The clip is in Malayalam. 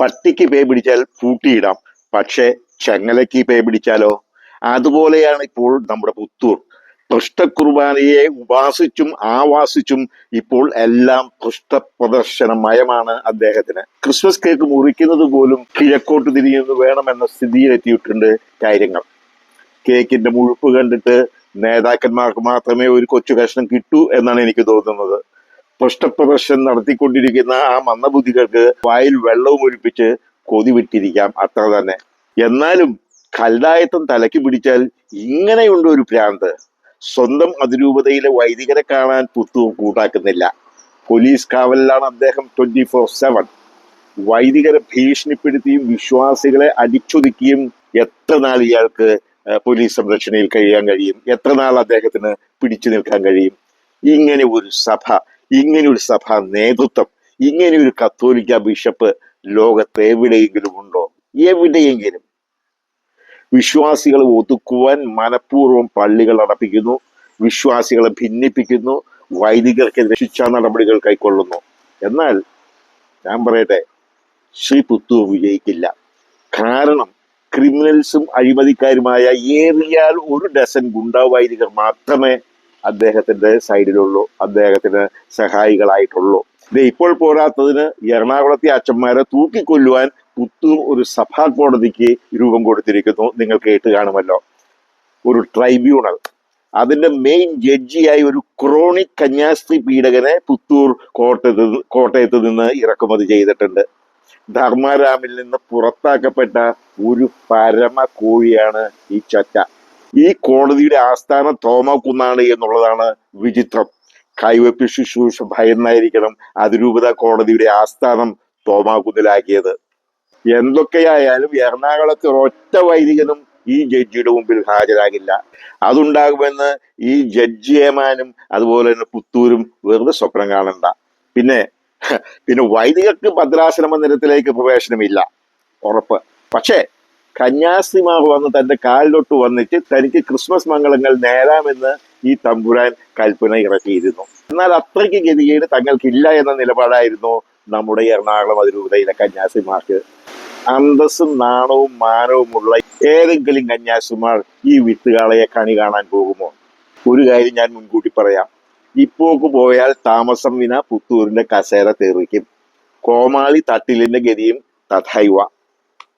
പട്ടിക്ക് പേ പിടിച്ചാൽ പൂട്ടിയിടാം. പക്ഷേ ചങ്ങലയ്ക്ക് പേ പിടിച്ചാലോ? അതുപോലെയാണ് ഇപ്പോൾ നമ്മുടെ പുത്തൂർ. പൃഷ്ഠകുർബാനയെ ഉപാസിച്ചും ആവാസിച്ചും ഇപ്പോൾ എല്ലാം പൃഷ്ഠപ്രദർശനമയമാണ് അദ്ദേഹത്തിന്. ക്രിസ്മസ് കേക്ക് മുറിക്കുന്നത് പോലും കിഴക്കോട്ട് തിരിയുന്നു വേണമെന്ന സ്ഥിതിയിലെത്തിയിട്ടുണ്ട് കാര്യങ്ങൾ. കേക്കിന്റെ മുഴുപ്പ് കണ്ടിട്ട് നേതാക്കന്മാർക്ക് മാത്രമേ ഒരു കൊച്ചു കഷ്ണം കിട്ടൂ എന്നാണ് എനിക്ക് തോന്നുന്നത്. പൃഷ്ഠപ്രദർശനം നടത്തിക്കൊണ്ടിരിക്കുന്ന ആ മന്ദബുദ്ധികൾക്ക് വായിൽ വെള്ളവും ഒഴിപ്പിച്ച് കൊതി വിട്ടിരിക്കാം അത്ര തന്നെ. എന്നാലും കല്ലായത്തം തലയ്ക്ക് പിടിച്ചാൽ ഇങ്ങനെയുണ്ട് ഒരു ഭ്രാന്ത്. സ്വന്തം അതിരൂപതയിലെ വൈദികരെ കാണാൻ പുത്തും കൂട്ടാക്കുന്നില്ല. പോലീസ് കാവലിലാണ് അദ്ദേഹം ട്വന്റി ഫോർ സെവൻ വൈദികരെ ഭീഷണിപ്പെടുത്തിയും വിശ്വാസികളെ അടിച്ചൊതുക്കിയും എത്ര നാൾ ഇയാൾക്ക് പോലീസ് സംരക്ഷണയിൽ കഴിയാൻ കഴിയും? എത്ര നാൾ അദ്ദേഹത്തിന് പിടിച്ചു നിൽക്കാൻ കഴിയും? ഇങ്ങനെ ഒരു സഭ ഇങ്ങനെ ഒരു സഭ നേതൃത്വം ഇങ്ങനെ ഒരു കത്തോലിക്ക ബിഷപ്പ് ലോകത്ത് എവിടെയെങ്കിലും ഉണ്ടോ? എവിടെയെങ്കിലും. വിശ്വാസികളെ ഒതുക്കുവാൻ മനഃപൂർവം പള്ളികൾ അടപ്പിക്കുന്നു വിശ്വാസികളെ ഭിന്നിപ്പിക്കുന്നു വൈദികർക്കെതിരെ ശിക്ഷാ നടപടികൾ കൈക്കൊള്ളുന്നു. എന്നാൽ ഞാൻ പറയട്ടെ ശ്രീ പുത്തു വിജയിക്കില്ല. കാരണം ക്രിമിനൽസും അഴിമതിക്കാരുമായ ഏറിയാൽ ഒരു ഡസൻ ഗുണ്ടാവൈദികർ മാത്രമേ അദ്ദേഹത്തിന്റെ സൈഡിലുള്ളൂ അദ്ദേഹത്തിന് സഹായികളായിട്ടുള്ളൂ. ഇപ്പോൾ പോരാത്തതിന് എറണാകുളത്തെ അച്ഛന്മാരെ തൂക്കിക്കൊല്ലുവാൻ പുത്തൂർ ഒരു സഭാ കോടതിക്ക് രൂപം കൊടുത്തിരിക്കുന്നു. നിങ്ങൾ കേട്ട് കാണുമല്ലോ. ഒരു ട്രൈബ്യൂണൽ. അതിന്റെ മെയിൻ ജഡ്ജിയായി ഒരു ക്രോണിക് കന്യാസ്ത്രീ പീഡകനെ പുത്തൂർ കോട്ടയത്ത് കോട്ടയത്ത് നിന്ന് ഇറക്കുമതി ചെയ്തിട്ടുണ്ട്. ധർമാരാമിൽ നിന്ന് പുറത്താക്കപ്പെട്ട ഒരു പരമ കോഴിയാണ് ഈ ചച്ച. ഈ കോടതിയുടെ ആസ്ഥാനം തോമാക്കുന്നാണ് എന്നുള്ളതാണ് വിചിത്രം. കൈവപ്പ് ശുശ്രൂഷ ഭയന്നായിരിക്കണം അതിരൂപത കോടതിയുടെ ആസ്ഥാനം തോമാക്കുന്നിലാക്കിയത് എന്തൊക്കെയായാലും എറണാകുളത്ത് ഒറ്റ വൈദികനും ഈ ജഡ്ജിയുടെ മുമ്പിൽ ഹാജരാകില്ല. അതുണ്ടാകുമെന്ന് ഈ ജഡ്ജി ഏമാനും അതുപോലെ തന്നെ പുത്തൂരും വെറുതെ സ്വപ്നം കാണണ്ട. പിന്നെ പിന്നെ വൈദികർക്ക് ഭദ്രാശ്രമ നിരത്തിലേക്ക് പ്രവേശനമില്ല. ഉറപ്പ്. പക്ഷേ കന്യാസ്ത്രീമാർ വന്ന് തന്റെ കാലിലോട്ട് വന്നിട്ട് തനിക്ക് ക്രിസ്മസ് മംഗളങ്ങൾ നേരാമെന്ന് ഈ തമ്പുരാൻ കൽപ്പന ഇറക്കിയിരുന്നു. എന്നാൽ അത്രയ്ക്ക് ഗതികേട് തങ്ങൾക്കില്ല എന്ന നിലപാടായിരുന്നു നമ്മുടെ എറണാകുളം അതിരൂപതയിലെ കന്യാസിമാർക്ക് അന്തസ്സും നാണവും മാനവുമുള്ള ഏതെങ്കിലും കന്യാസിമാർ ഈ വിത്തുകാളയെ കണി കാണാൻ പോകുമോ? ഒരു കാര്യം ഞാൻ മുൻകൂട്ടി പറയാം. ഇപ്പോക്ക് പോയാൽ താമസം വിന പുത്തൂരിന്റെ കസേര തെറിക്കും. കോമാളി തട്ടിലിന്റെ ഗതിയും തഥൈവ.